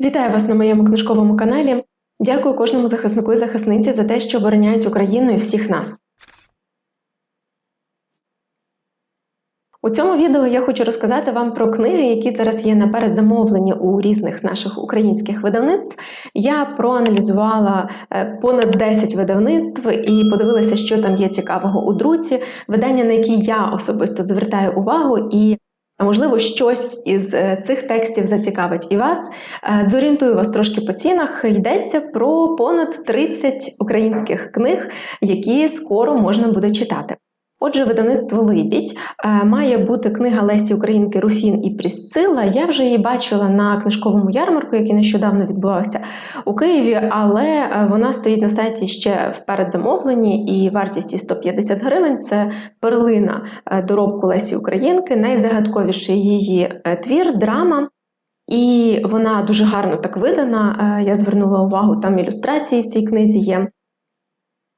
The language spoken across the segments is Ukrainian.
Вітаю вас на моєму книжковому каналі. Дякую кожному захиснику і захисниці за те, що обороняють Україну і всіх нас. У цьому відео я хочу розказати вам про книги, які зараз є на передзамовленні у різних наших українських видавництв. Я проаналізувала е, понад 10 видавництв і подивилася, що там є цікавого у друці, видання, на які я особисто звертаю увагу і. Можливо, щось із е, цих текстів зацікавить і вас. Е, зорієнтую вас трошки по цінах. Йдеться про понад 30 українських книг, які скоро можна буде читати. Отже, видавництво Либідь е, має бути книга Лесі Українки Руфін і Прісцила. Я вже її бачила на книжковому ярмарку, який нещодавно відбувався у Києві, але вона стоїть на сайті ще в передзамовленні, і вартість її 150 гривень. Це перлина доробку Лесі Українки, найзагадковіший її е, твір, драма. І вона дуже гарно так видана. Е, я звернула увагу, там ілюстрації в цій книзі є.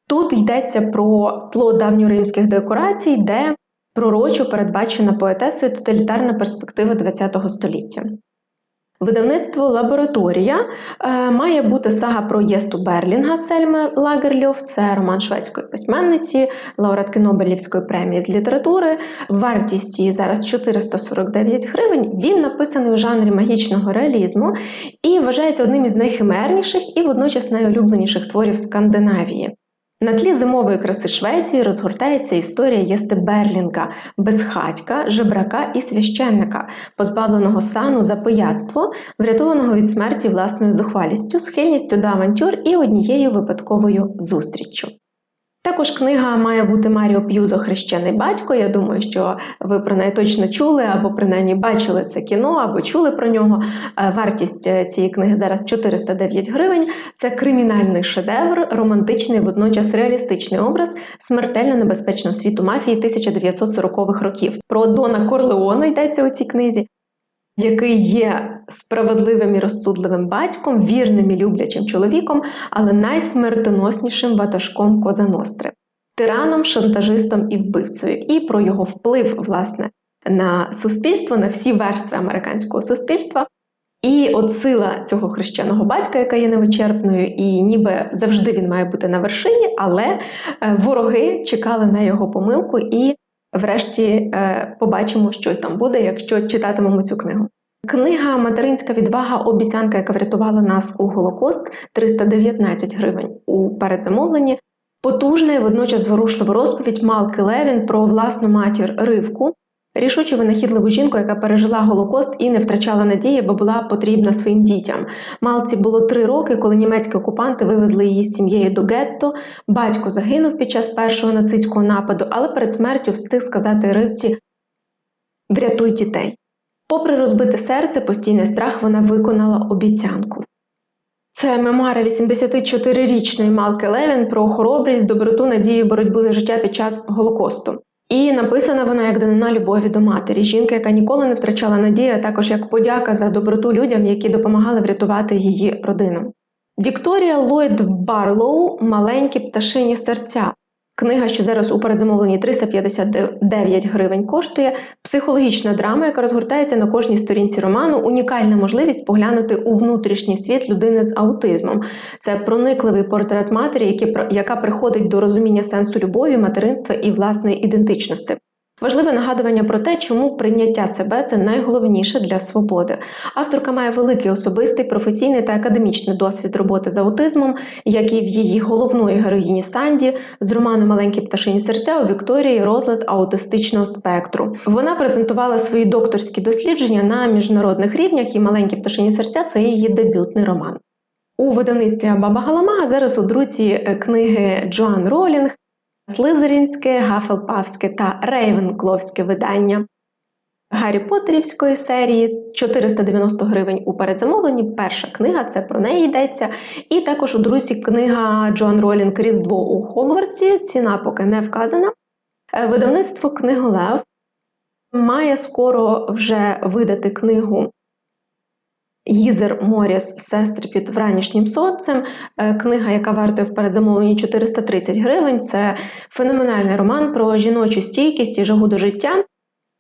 Тут йдеться про тло давньоримських декорацій, де пророчо передбачена поетесою тоталітарна перспектива ХХ століття. Видавництво Лабораторія е, має бути сага про Єсту Берлінга Сельми Лагерльов, це роман шведської письменниці, лауреатки Нобелівської премії з літератури. Вартість її зараз 449 гривень. Він написаний у жанрі магічного реалізму і вважається одним із найхимерніших і водночас найулюбленіших творів Скандинавії. На тлі зимової краси Швеції розгортається історія Єсти Берлінга, безхатька, жебрака і священника, позбавленого сану за пияцтво, врятованого від смерті власною зухвалістю, схильністю до авантюр і однією випадковою зустріччю. Також книга має бути Маріо П'юзо Хрещений батько. Я думаю, що ви про неї точно чули, або принаймні бачили це кіно, або чули про нього. Е, вартість е, цієї книги зараз 409 гривень. Це кримінальний шедевр, романтичний, водночас реалістичний образ смертельно небезпечного світу мафії 1940-х років. Про Дона Корлеона йдеться у цій книзі який є справедливим і розсудливим батьком, вірним і люблячим чоловіком, але найсмертоноснішим ватажком Козаностри, тираном, шантажистом і вбивцею, і про його вплив, власне, на суспільство, на всі верстви американського суспільства. І от сила цього хрещеного батька, яка є невичерпною, і ніби завжди він має бути на вершині, але е, вороги чекали на його помилку і Врешті е, побачимо, що там буде, якщо читатимемо цю книгу. Книга Материнська відвага, обіцянка, яка врятувала нас у Голокост 319 гривень у передзамовленні. Потужна і водночас зворушлива розповідь Малки Левін про власну матір Ривку, Рішучу винахідливу жінку, яка пережила голокост і не втрачала надії, бо була потрібна своїм дітям. Малці було три роки, коли німецькі окупанти вивезли її з сім'єю до гетто. Батько загинув під час першого нацистського нападу, але перед смертю встиг сказати ривці врятуй дітей. Попри розбите серце, постійний страх, вона виконала обіцянку. Це мемуари 84-річної Малки Левін про хоробрість, доброту, надію, боротьбу за життя під час Голокосту. І написана вона як данина любові до матері, жінка, яка ніколи не втрачала надії, а також як подяка за доброту людям, які допомагали врятувати її родину. Вікторія Ллойд Барлоу Маленькі пташині серця. Книга, що зараз у передзамовленні 359 гривень, коштує психологічна драма, яка розгортається на кожній сторінці роману. Унікальна можливість поглянути у внутрішній світ людини з аутизмом. Це проникливий портрет матері, яка приходить до розуміння сенсу любові, материнства і власної ідентичності. Важливе нагадування про те, чому прийняття себе це найголовніше для свободи. Авторка має великий особистий, професійний та академічний досвід роботи з аутизмом, як і в її головної героїні Санді з роману Маленькі пташині серця у Вікторії розлад аутистичного спектру. Вона презентувала свої докторські дослідження на міжнародних рівнях, і маленькі пташині серця це її дебютний роман. У видавництві Баба Галамага зараз у друці книги Джоан Ролінг. Слизерінське, Гафелпавське та Рейвенкловське видання Гаррі Поттерівської серії 490 гривень у передзамовленні. Перша книга, це про неї йдеться. І також у друзі книга Джоан Ролінг Різдво у Хогвартсі. Ціна поки не вказана. Е, видавництво Книголев має скоро вже видати книгу Їзер Моріс Сестри під вранішнім сонцем. Е, книга, яка вартує в передзамовленні 430 гривень. Це феноменальний роман про жіночу стійкість і жагу до життя.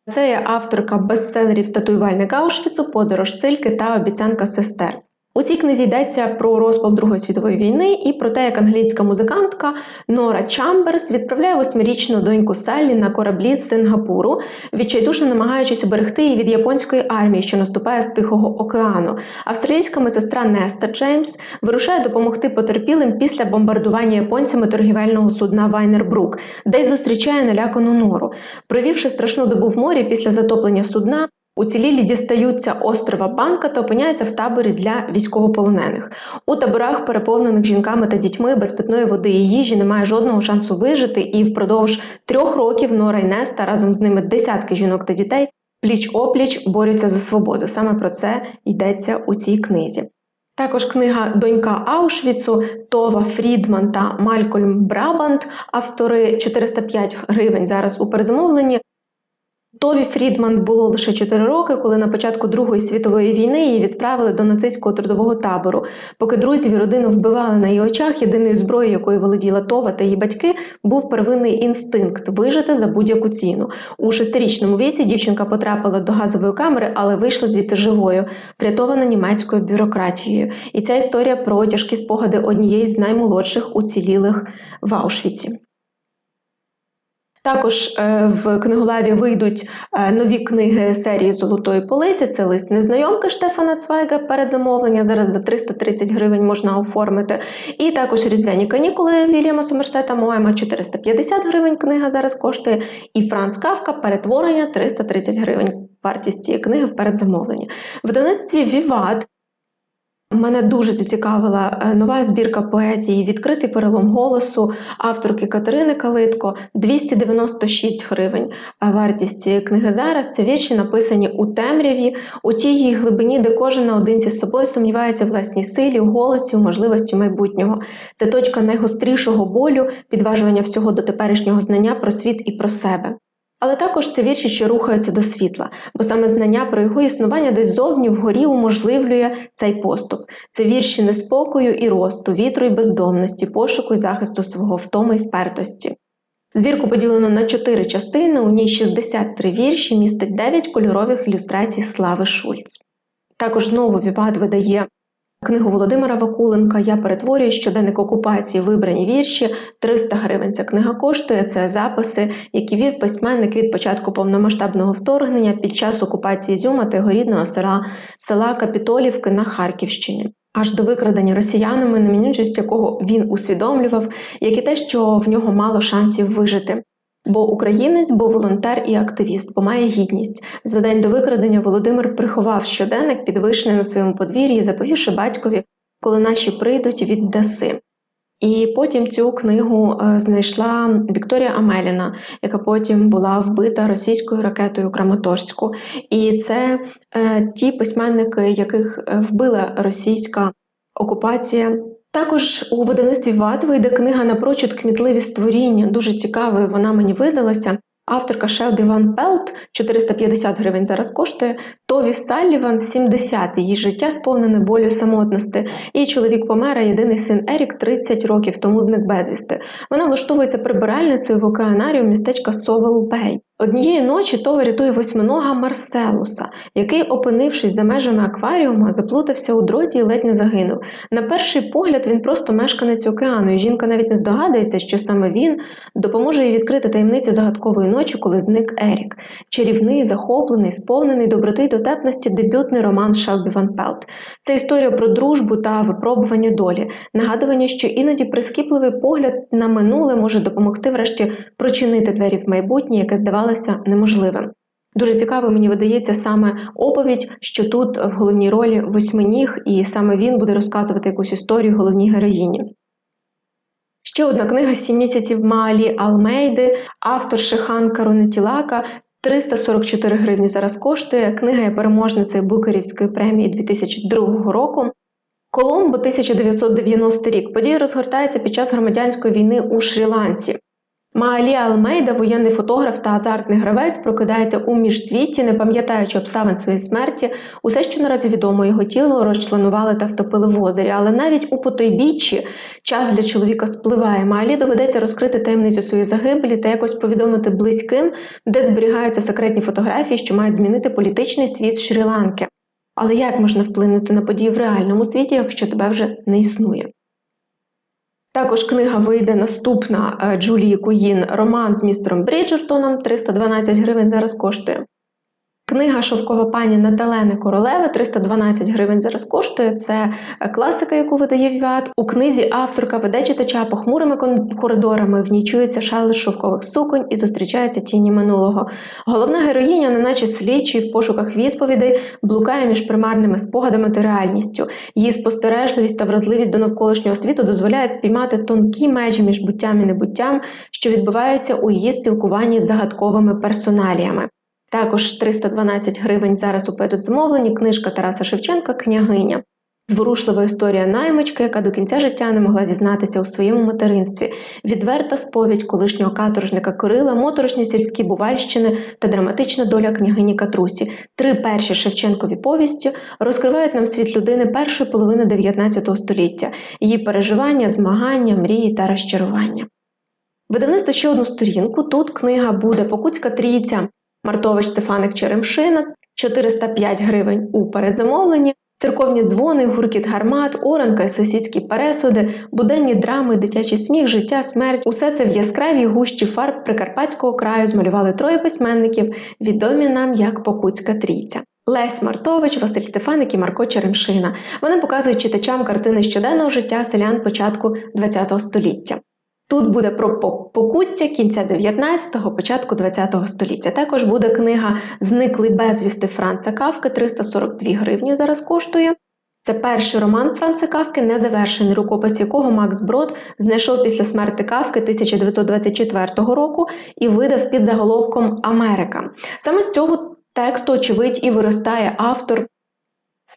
Це авторка бестселерів татуювальник Аушвіцу, подорож цильки та обіцянка сестер. У цій книзі йдеться про розпал Другої світової війни і про те, як англійська музикантка Нора Чамберс відправляє восьмирічну доньку Саллі на кораблі з Сингапуру, відчайдушно намагаючись уберегти її від японської армії, що наступає з Тихого океану. Австралійська медсестра Неста Джеймс вирушає допомогти потерпілим після бомбардування японцями торгівельного судна Вайнербрук, де й зустрічає налякану нору. Провівши страшну добу в морі після затоплення судна. Уцілілі дістаються острова Банка та опиняються в таборі для військовополонених. У таборах, переповнених жінками та дітьми, без питної води і їжі немає жодного шансу вижити, і впродовж трьох років Нора і Неста разом з ними десятки жінок та дітей пліч опліч борються за свободу. Саме про це йдеться у цій книзі. Також книга Донька Аушвіцу Това Фрідман та Малькольм Брабант, автори 405 гривень зараз у передзамовленні. Тові Фрідман було лише 4 роки, коли на початку Другої світової війни її відправили до нацистського трудового табору. Поки друзів і родину вбивали на її очах, єдиною зброєю, якою володіла Това та її батьки, був первинний інстинкт вижити за будь-яку ціну. У шестирічному віці дівчинка потрапила до газової камери, але вийшла звідти живою, врятована німецькою бюрократією. І ця історія про тяжкі спогади однієї з наймолодших уцілілих в Аушвіці. Також е, в книголаві вийдуть е, нові книги серії Золотої полиці. Це лист незнайомки Штефана Цвайга передзамовлення. Зараз за 330 гривень можна оформити. І також різдвяні канікули Вільяма Сомерсета Моема 450 гривень. Книга зараз коштує. І Франц Кавка перетворення 330 гривень. Вартість цієї книги в передзамовленні. В видавництві Віват Мене дуже зацікавила е, нова збірка поезії Відкритий перелом голосу авторки Катерини Калитко 296 гривень. Вартість цієї книги зараз це вірші, написані у темряві, у тій її глибині, де кожен наодинці з собою сумнівається в власній силі, у голосі, у можливості майбутнього. Це точка найгострішого болю, підважування всього до теперішнього знання про світ і про себе. Але також це вірші, що рухаються до світла, бо саме знання про його існування десь зовні вгорі уможливлює цей поступ. Це вірші неспокою і росту, вітру і бездомності, пошуку і захисту свого втоми й впертості. Збірку поділено на чотири частини, у ній 63 вірші, містить 9 кольорових ілюстрацій Слави Шульц. Також знову Віват видає Книгу Володимира Вакуленка Я перетворюю щоденник окупації вибрані вірші. 300 гривень ця книга коштує. Це записи, які вів письменник від початку повномасштабного вторгнення під час окупації Зюма та його рідного села села Капітолівки на Харківщині. Аж до викрадення росіянами, неминучість якого він усвідомлював, як і те, що в нього мало шансів вижити. Бо українець, бо волонтер і активіст, бо має гідність. За день до викрадення Володимир приховав щоденник під вишнею на своєму подвір'ї, заповівши батькові, коли наші прийдуть, віддаси. І потім цю книгу е, знайшла Вікторія Амеліна, яка потім була вбита російською ракетою Краматорську. І це е, ті письменники, яких е, вбила російська окупація. Також у видавництві ВАД вийде книга напрочуд кмітливі створіння. Дуже цікавою вона мені видалася. Авторка Шелбі Ван Пелт 450 гривень зараз коштує. Тові Салліван 70 її життя сповнене болю самотності. Її чоловік помер, а єдиний син Ерік 30 років тому зник безвісти. Вона влаштовується прибиральницею в океанарію містечка Совел Бей. Однієї ночі Това рятує восьминога Марселуса, який, опинившись за межами акваріума, заплутався у дроті і ледь не загинув. На перший погляд він просто мешканець океану, і жінка навіть не здогадується, що саме він допоможе їй відкрити таємницю загадкової ночі, коли зник Ерік. Чарівний, захоплений, сповнений доброти й дотепності дебютний роман Шелбі Ван Пелт. Це історія про дружбу та випробування долі, нагадування, що іноді прискіпливий погляд на минуле може допомогти врешті прочинити двері в майбутнє, яке здавалося неможливим. Дуже цікаво, мені видається саме оповідь, що тут в головній ролі восьминіг, і саме він буде розказувати якусь історію головній героїні. Ще одна книга Сім місяців Маалі Алмейди, автор Шихан Каронетілака. 344 гривні зараз коштує. Книга є переможницею Букерівської премії 2002 року. Коломбо 1990 рік. Подія розгортається під час громадянської війни у Шрі-Ланці. Маалі Алмейда, воєнний фотограф та азартний гравець, прокидається у міжсвіті, не пам'ятаючи обставин своєї смерті, усе, що наразі відомо, його тіло розчленували та втопили в озері. Але навіть у потойбіччі час для чоловіка спливає. Маалі доведеться розкрити таємницю своєї загибелі та якось повідомити близьким, де зберігаються секретні фотографії, що мають змінити політичний світ Шрі-Ланки. Але як можна вплинути на події в реальному світі, якщо тебе вже не існує? Також книга вийде наступна е, Джулії Куїн Роман з містером Бріджертоном 312 гривень зараз коштує. Книга Шовкова пані Наталени Королеви 312 гривень зараз коштує. Це е, класика, яку видає Віват. У книзі авторка веде читача похмурими коридорами, в ній чується шелест шовкових суконь і зустрічаються тіні минулого. Головна героїня, неначе слідчий в пошуках відповідей, блукає між примарними спогадами та реальністю. Її спостережливість та вразливість до навколишнього світу дозволяють спіймати тонкі межі між буттям і небуттям, що відбуваються у її спілкуванні з загадковими персоналіями. Також 312 гривень зараз у передзамовленні книжка Тараса Шевченка Княгиня. Зворушлива історія наймички, яка до кінця життя не могла зізнатися у своєму материнстві, відверта сповідь колишнього каторжника Кирила, моторошні сільські бувальщини та драматична доля княгині Катрусі. Три перші Шевченкові повісті розкривають нам світ людини першої половини 19 століття, її переживання, змагання, мрії та розчарування. Видавництво ще одну сторінку. Тут книга буде Покутська трійця Мартович Стефаник Черемшина 405 гривень у передзамовленні. Церковні дзвони, гуркіт гармат, оранка і сусідські пересуди, буденні драми, дитячий сміх, життя, смерть усе це в яскравій гущі фарб Прикарпатського краю змалювали троє письменників, відомі нам як Покутська трійця. Лесь Мартович, Василь Стефаник і Марко Черемшина. Вони показують читачам картини щоденного життя селян початку ХХ століття. Тут буде про покуття кінця 19-го, початку 20-го століття. Також буде книга Зниклий безвісти Франца Кавки 342 гривні зараз коштує. Це перший роман Франца Кавки, незавершений рукопис якого Макс Брод знайшов після смерти Кавки 1924 року і видав під заголовком Америка. Саме з цього тексту, очевидь, і виростає автор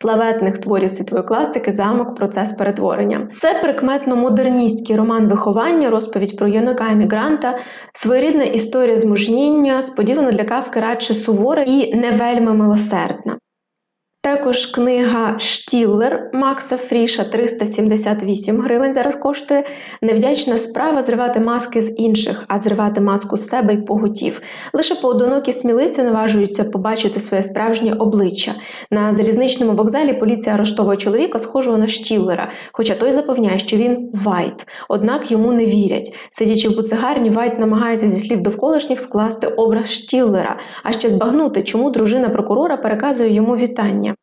славетних творів світової класики Замок Процес перетворення. Це прикметно модерністський роман виховання, розповідь про юнака емігранта, своєрідна історія змужніння, сподівано для Кавки радше сувора і не вельми милосердна. Також книга Штіллер Макса Фріша 378 гривень зараз коштує. Невдячна справа зривати маски з інших, а зривати маску з себе й поготів. Лише поодинокі сміливці наважуються побачити своє справжнє обличчя. На залізничному вокзалі поліція арештовує чоловіка, схожого на Штіллера, хоча той запевняє, що він Вайт. Однак йому не вірять. Сидячи в буцегарні, Вайт намагається зі слів довколишніх скласти образ Штіллера, а ще збагнути, чому дружина прокурора переказує йому вітання.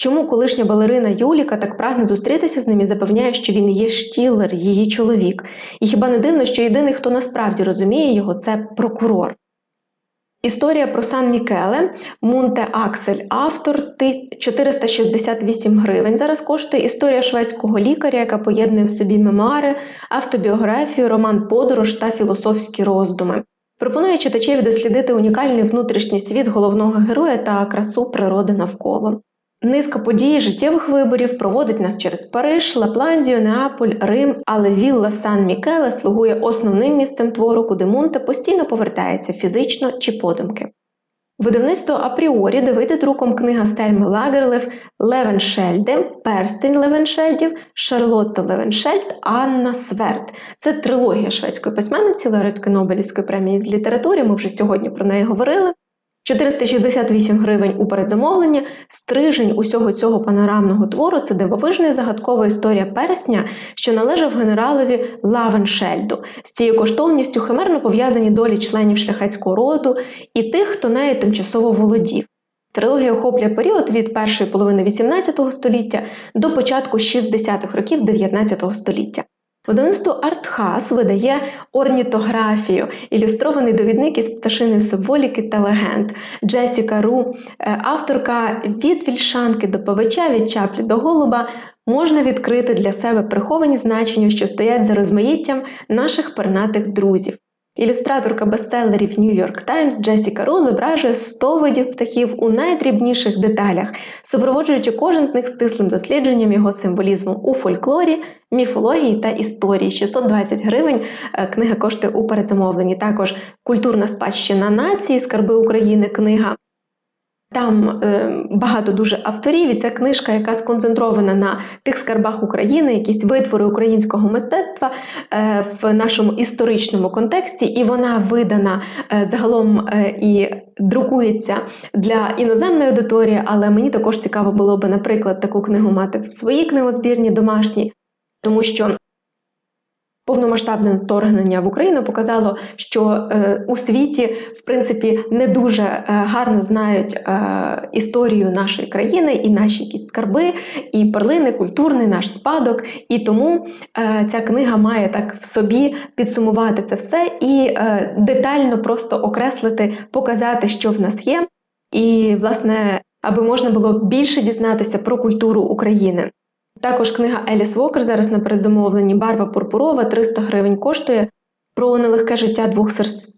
Чому колишня балерина Юліка так прагне зустрітися з ним і запевняє, що він є Штіллер, її чоловік? І хіба не дивно, що єдиний, хто насправді розуміє його, це прокурор. Історія про Сан Мікеле, Мунте Аксель, автор ти- 468 гривень. Зараз коштує історія шведського лікаря, яка поєднує в собі мемуари, автобіографію, роман подорож та філософські роздуми. Пропоную читачеві дослідити унікальний внутрішній світ головного героя та красу природи навколо. Низка подій життєвих виборів проводить нас через Париж, Лапландію, Неаполь, Рим, але вілла Сан Мікеле слугує основним місцем твору, куди Мунте постійно повертається фізично чи подумки. Видавництво апріорі, вийде друком книга Стельми Лагерлев Левеншельде, Перстень Левеншельдів, Шарлотта Левеншельд, Анна Сверд. Це трилогія шведської письменниці, лауреатки Нобелівської премії з літератури. Ми вже сьогодні про неї говорили. 468 гривень у передзамовленні, стрижень усього цього панорамного твору це дивовижна і загадкова історія персня, що належав генералові Лавеншельду. З цією коштовністю химерно пов'язані долі членів шляхетського роду і тих, хто нею тимчасово володів. Трилогія охоплює період від першої половини XVIII століття до початку 60-х років XIX століття. Видавництво Артхас видає орнітографію, ілюстрований довідник із пташиної символіки та легенд. Джесіка Ру, е, авторка від вільшанки до павича, від чаплі до голуба, можна відкрити для себе приховані значення, що стоять за розмаїттям наших пернатих друзів. Ілюстраторка бестселерів New York Times Джесіка Ру зображує 100 видів птахів у найдрібніших деталях, супроводжуючи кожен з них стислим дослідженням його символізму у фольклорі, міфології та історії. 620 гривень е, книга коштує у передзамовленні. Також культурна спадщина нації, скарби України книга. Там е, багато дуже авторів, і ця книжка, яка сконцентрована на тих скарбах України, якісь витвори українського мистецтва е, в нашому історичному контексті, і вона видана е, загалом і друкується для іноземної аудиторії, але мені також цікаво було би, наприклад, таку книгу мати в своїй книгозбірні домашній, тому що Повномасштабне вторгнення в Україну показало, що е, у світі в принципі не дуже е, гарно знають е, історію нашої країни і наші якісь скарби, і перлини, культурний наш спадок. І тому ця книга має так в собі підсумувати це все і детально просто окреслити, показати, що в нас є, і власне, аби можна було більше дізнатися про культуру України. Також книга Еліс Вокер зараз на передзамовленні Барва пурпурова 300 гривень коштує. Про нелегке життя двох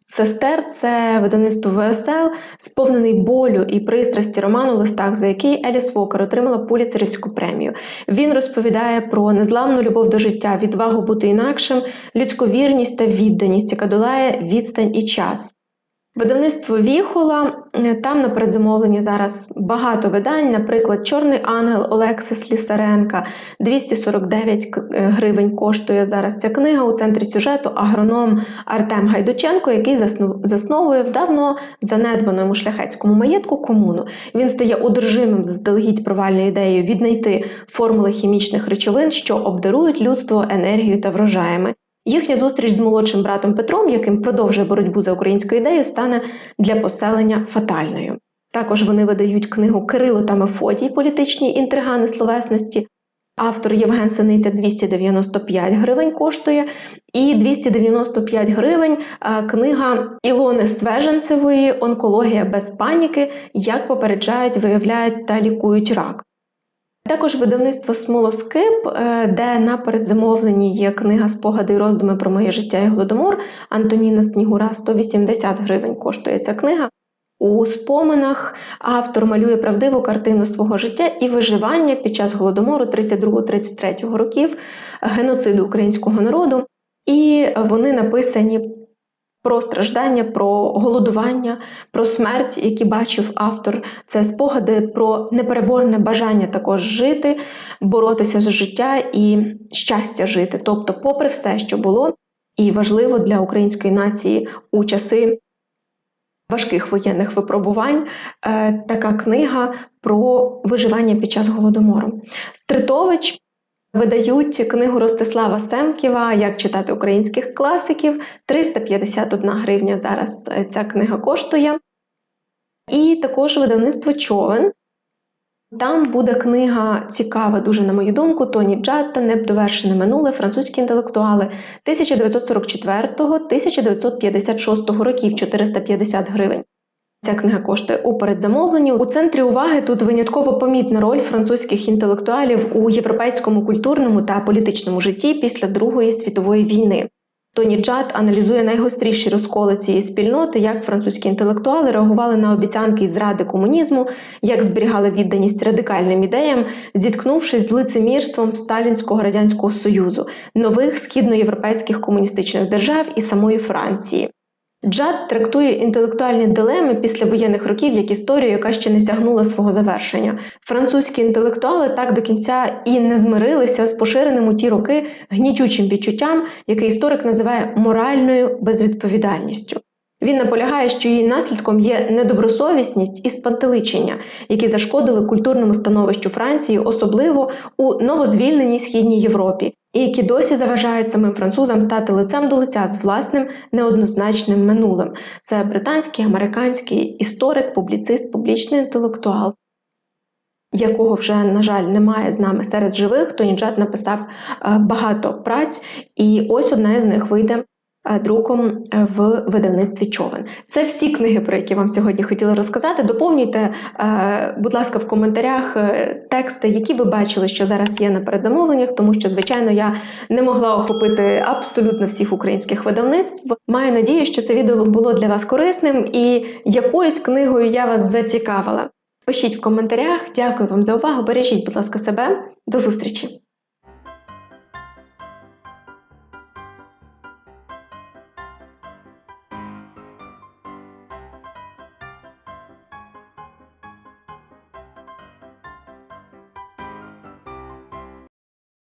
сестер це видавництво ВСЛ, сповнений болю і пристрасті роману листах, за який Еліс Вокер отримала Пуліцерівську премію. Він розповідає про незламну любов до життя, відвагу бути інакшим, людську вірність та відданість, яка долає відстань і час. Видавництво Віхола, е, там на передзамовленні зараз багато видань, наприклад, Чорний ангел Олекси Слісаренка, 249 е, гривень коштує зараз ця книга у центрі сюжету агроном Артем Гайдученко, який засновує в давно занедбаному шляхетському маєтку комуну. Він стає одержимим заздалегідь провальною ідеєю віднайти формули хімічних речовин, що обдарують людство енергією та врожаями. Їхня зустріч з молодшим братом Петром, яким продовжує боротьбу за українську ідею, стане для поселення фатальною. Також вони видають книгу Кирило та Мефодій політичні інтригани словесності. Автор Євген Синиця 295 гривень коштує, і 295 гривень книга Ілони Свеженцевої Онкологія без паніки, як попереджають, виявляють та лікують рак. Також видавництво Смолоскип, е, де на передзамовленні є книга Спогади і роздуми про моє життя і голодомор Антоніна Снігура 180 гривень коштує ця книга. У споминах автор малює правдиву картину свого життя і виживання під час голодомору 32-33 років, геноциду українського народу. І вони написані про страждання, про голодування, про смерть, які бачив автор. Це спогади про непереборне бажання також жити, боротися за життя і щастя жити. Тобто, попри все, що було, і важливо для української нації у часи. Важких воєнних випробувань е, така книга про виживання під час голодомору. Стритович Видають книгу Ростислава Семківа Як читати українських класиків 351 гривня зараз е, ця книга коштує. І також видавництво човен. Там буде книга цікава, дуже, на мою думку, Тоні Джатта Недовершене минуле французькі інтелектуали 1944-1956 років 450 гривень. Ця книга коштує у передзамовленні. У центрі уваги тут винятково помітна роль французьких інтелектуалів у європейському культурному та політичному житті після Другої світової війни. Тоні Джад аналізує найгостріші розколи цієї спільноти, як французькі інтелектуали реагували на обіцянки зради комунізму, як зберігали відданість радикальним ідеям, зіткнувшись з лицемірством Сталінського радянського союзу, нових східноєвропейських комуністичних держав і самої Франції. Джад трактує інтелектуальні дилеми після воєнних років як історію, яка ще не сягнула свого завершення. Французькі інтелектуали так до кінця і не змирилися з поширеним у ті роки гнітючим відчуттям, яке історик називає моральною безвідповідальністю. Він наполягає, що її наслідком є недобросовісність і спантеличення, які зашкодили культурному становищу Франції, особливо у новозвільненій східній Європі, і які досі заважають самим французам стати лицем до лиця з власним неоднозначним минулим. Це британський, американський історик, публіцист, публічний інтелектуал. Якого вже, на жаль, немає з нами серед живих, то Ніджат написав е, багато праць, і ось одна з них вийде друком е, в видавництві човен. Це всі книги, про які вам сьогодні хотіла розказати. Доповнюйте, е, будь ласка, в коментарях тексти, які ви бачили, що зараз є на передзамовленнях, тому що, звичайно, я не могла охопити абсолютно всіх українських видавництв. Маю надію, що це відео було для вас корисним і якоюсь книгою я вас зацікавила. Пишіть в коментарях. Дякую вам за увагу. Бережіть, будь ласка, себе. До зустрічі!